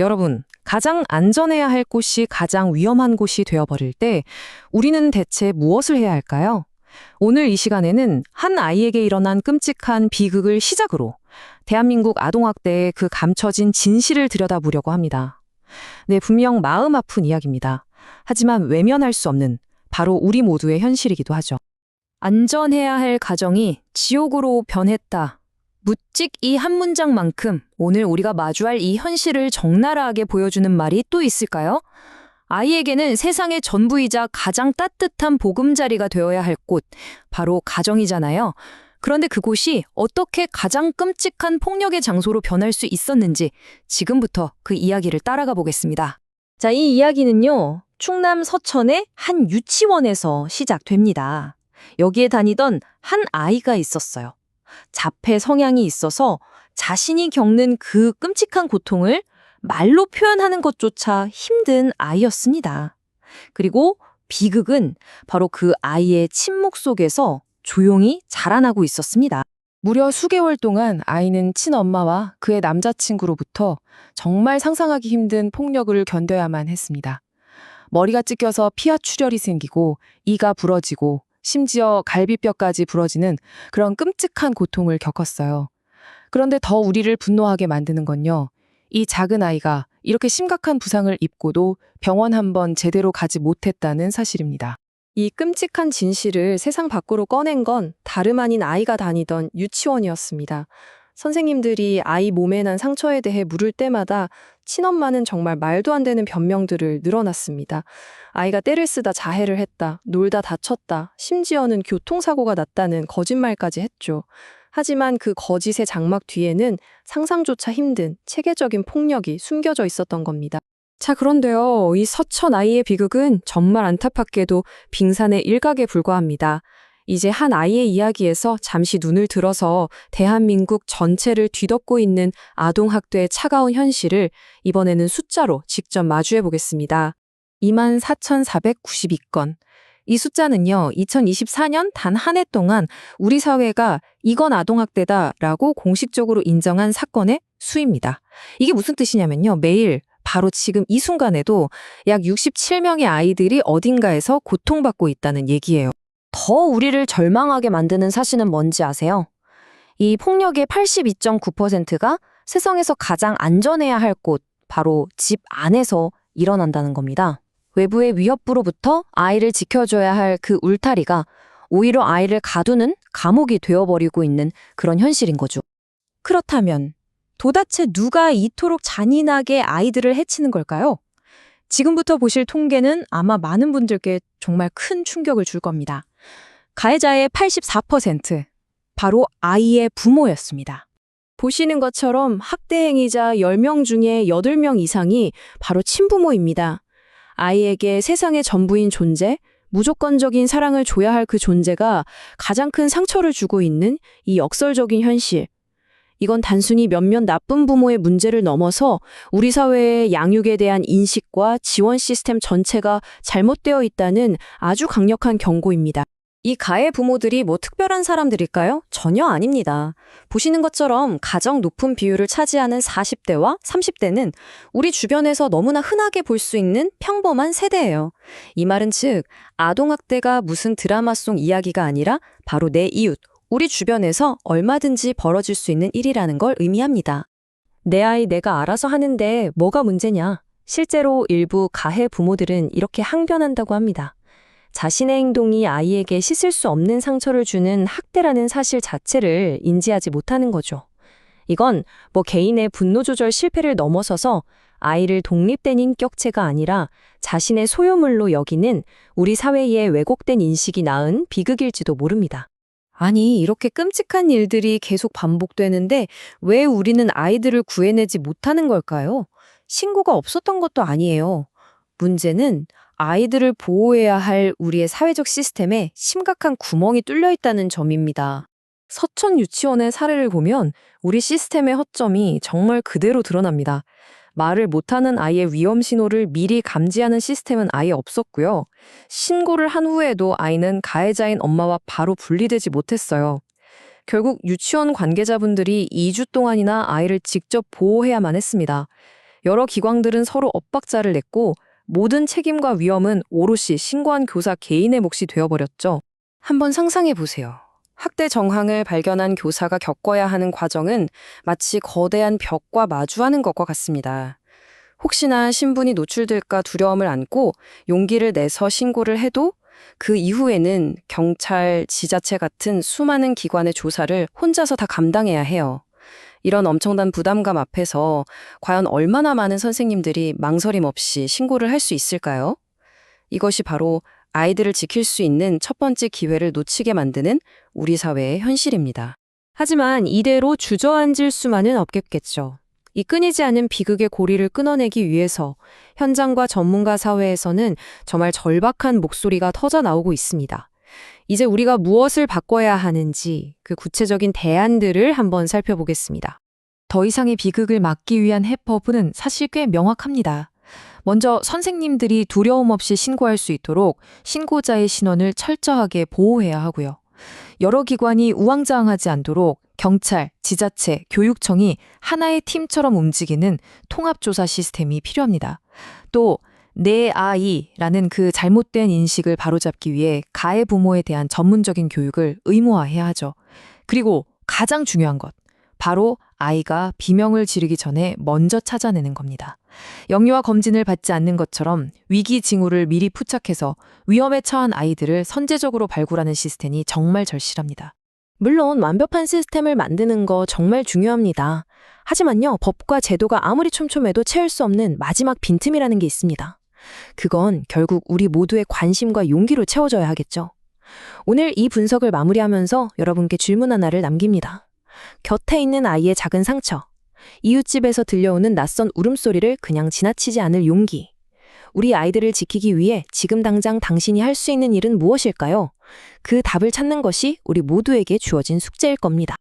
여러분, 가장 안전해야 할 곳이 가장 위험한 곳이 되어버릴 때 우리는 대체 무엇을 해야 할까요? 오늘 이 시간에는 한 아이에게 일어난 끔찍한 비극을 시작으로 대한민국 아동학대의 그 감춰진 진실을 들여다보려고 합니다. 네, 분명 마음 아픈 이야기입니다. 하지만 외면할 수 없는 바로 우리 모두의 현실이기도 하죠. 안전해야 할 가정이 지옥으로 변했다. 묻직 이 한 문장만큼 오늘 우리가 마주할 이 현실을 적나라하게 보여주는 말이 또 있을까요? 아이에게는 세상의 전부이자 가장 따뜻한 보금자리가 되어야 할 곳, 바로 가정이잖아요. 그런데 그곳이 어떻게 가장 끔찍한 폭력의 장소로 변할 수 있었는지 지금부터 그 이야기를 따라가 보겠습니다. 자, 이 이야기는요, 충남 서천의 한 유치원에서 시작됩니다. 여기에 다니던 한 아이가 있었어요. 자폐 성향이 있어서 자신이 겪는 그 끔찍한 고통을 말로 표현하는 것조차 힘든 아이였습니다. 그리고 비극은 바로 그 아이의 침묵 속에서 조용히 자라나고 있었습니다. 무려 수개월 동안 아이는 친엄마와 그의 남자친구로부터 정말 상상하기 힘든 폭력을 견뎌야만 했습니다. 머리가 찢겨서 피하 출혈이 생기고 이가 부러지고 심지어 갈비뼈까지 부러지는 그런 끔찍한 고통을 겪었어요. 그런데 더 우리를 분노하게 만드는 건요. 이 작은 아이가 이렇게 심각한 부상을 입고도 병원 한 번 제대로 가지 못했다는 사실입니다. 이 끔찍한 진실을 세상 밖으로 꺼낸 건 다름 아닌 아이가 다니던 유치원이었습니다. 선생님들이 아이 몸에 난 상처에 대해 물을 때마다 친엄마는 정말 말도 안 되는 변명들을 늘어놨습니다. 아이가 때를 쓰다 자해를 했다, 놀다 다쳤다, 심지어는 교통사고가 났다는 거짓말까지 했죠. 하지만 그 거짓의 장막 뒤에는 상상조차 힘든 체계적인 폭력이 숨겨져 있었던 겁니다. 자, 그런데요. 이 서천 아이의 비극은 정말 안타깝게도 빙산의 일각에 불과합니다. 이제 한 아이의 이야기에서 잠시 눈을 들어서 대한민국 전체를 뒤덮고 있는 아동학대의 차가운 현실을 이번에는 숫자로 직접 마주해 보겠습니다. 24,492건. 이 숫자는요, 2024년 단 한 해 동안 우리 사회가 이건 아동학대다라고 공식적으로 인정한 사건의 수입니다. 이게 무슨 뜻이냐면요, 매일 바로 지금 이 순간에도 약 67명의 아이들이 어딘가에서 고통받고 있다는 얘기예요. 더 우리를 절망하게 만드는 사실은 뭔지 아세요? 이 폭력의 82.9%가 세상에서 가장 안전해야 할 곳, 바로 집 안에서 일어난다는 겁니다. 외부의 위협부로부터 아이를 지켜줘야 할 그 울타리가 오히려 아이를 가두는 감옥이 되어버리고 있는 그런 현실인 거죠. 그렇다면 도대체 누가 이토록 잔인하게 아이들을 해치는 걸까요? 지금부터 보실 통계는 아마 많은 분들께 정말 큰 충격을 줄 겁니다. 가해자의 84% 바로 아이의 부모였습니다. 보시는 것처럼 학대 행위자 10명 중에 8명 이상이 바로 친부모입니다. 아이에게 세상의 전부인 존재, 무조건적인 사랑을 줘야 할 그 존재가 가장 큰 상처를 주고 있는 이 역설적인 현실. 이건 단순히 몇몇 나쁜 부모의 문제를 넘어서 우리 사회의 양육에 대한 인식과 지원 시스템 전체가 잘못되어 있다는 아주 강력한 경고입니다. 이 가해 부모들이 뭐 특별한 사람들일까요? 전혀 아닙니다. 보시는 것처럼 가장 높은 비율을 차지하는 40대와 30대는 우리 주변에서 너무나 흔하게 볼 수 있는 평범한 세대예요. 이 말은 즉, 아동학대가 무슨 드라마 속 이야기가 아니라 바로 내 이웃, 우리 주변에서 얼마든지 벌어질 수 있는 일이라는 걸 의미합니다. 내 아이 내가 알아서 하는데 뭐가 문제냐? 실제로 일부 가해 부모들은 이렇게 항변한다고 합니다. 자신의 행동이 아이에게 씻을 수 없는 상처를 주는 학대라는 사실 자체를 인지하지 못하는 거죠. 이건 뭐 개인의 분노 조절 실패를 넘어서서 아이를 독립된 인격체가 아니라 자신의 소유물로 여기는 우리 사회의 왜곡된 인식이 낳은 비극일지도 모릅니다. 아니, 이렇게 끔찍한 일들이 계속 반복되는데 왜 우리는 아이들을 구해내지 못하는 걸까요? 신고가 없었던 것도 아니에요. 문제는 아이들을 보호해야 할 우리의 사회적 시스템에 심각한 구멍이 뚫려 있다는 점입니다. 서천 유치원의 사례를 보면 우리 시스템의 허점이 정말 그대로 드러납니다. 말을 못하는 아이의 위험 신호를 미리 감지하는 시스템은 아예 없었고요. 신고를 한 후에도 아이는 가해자인 엄마와 바로 분리되지 못했어요. 결국 유치원 관계자분들이 2주 동안이나 아이를 직접 보호해야만 했습니다. 여러 기관들은 서로 엇박자를 냈고 모든 책임과 위험은 오롯이 신고한 교사 개인의 몫이 되어버렸죠. 한번 상상해 보세요. 학대 정황을 발견한 교사가 겪어야 하는 과정은 마치 거대한 벽과 마주하는 것과 같습니다. 혹시나 신분이 노출될까 두려움을 안고 용기를 내서 신고를 해도 그 이후에는 경찰, 지자체 같은 수많은 기관의 조사를 혼자서 다 감당해야 해요. 이런 엄청난 부담감 앞에서 과연 얼마나 많은 선생님들이 망설임 없이 신고를 할 수 있을까요? 이것이 바로 아이들을 지킬 수 있는 첫 번째 기회를 놓치게 만드는 우리 사회의 현실입니다. 하지만 이대로 주저앉을 수만은 없겠겠죠. 이 끊이지 않은 비극의 고리를 끊어내기 위해서 현장과 전문가 사회에서는 정말 절박한 목소리가 터져 나오고 있습니다. 이제 우리가 무엇을 바꿔야 하는지 그 구체적인 대안들을 한번 살펴보겠습니다. 더 이상의 비극을 막기 위한 해법은 사실 꽤 명확합니다. 먼저 선생님들이 두려움 없이 신고할 수 있도록 신고자의 신원을 철저하게 보호해야 하고요. 여러 기관이 우왕좌왕하지 않도록 경찰, 지자체, 교육청이 하나의 팀처럼 움직이는 통합조사 시스템이 필요합니다. 또 내 아이라는 그 잘못된 인식을 바로잡기 위해 가해 부모에 대한 전문적인 교육을 의무화해야 하죠. 그리고 가장 중요한 것, 바로 아이가 비명을 지르기 전에 먼저 찾아내는 겁니다. 영유아 검진을 받지 않는 것처럼 위기 징후를 미리 포착해서 위험에 처한 아이들을 선제적으로 발굴하는 시스템이 정말 절실합니다. 물론 완벽한 시스템을 만드는 거 정말 중요합니다. 하지만요, 법과 제도가 아무리 촘촘해도 채울 수 없는 마지막 빈틈이라는 게 있습니다. 그건 결국 우리 모두의 관심과 용기로 채워져야 하겠죠. 오늘 이 분석을 마무리하면서 여러분께 질문 하나를 남깁니다. 곁에 있는 아이의 작은 상처, 이웃집에서 들려오는 낯선 울음소리를 그냥 지나치지 않을 용기. 우리 아이들을 지키기 위해 지금 당장 당신이 할 수 있는 일은 무엇일까요? 그 답을 찾는 것이 우리 모두에게 주어진 숙제일 겁니다.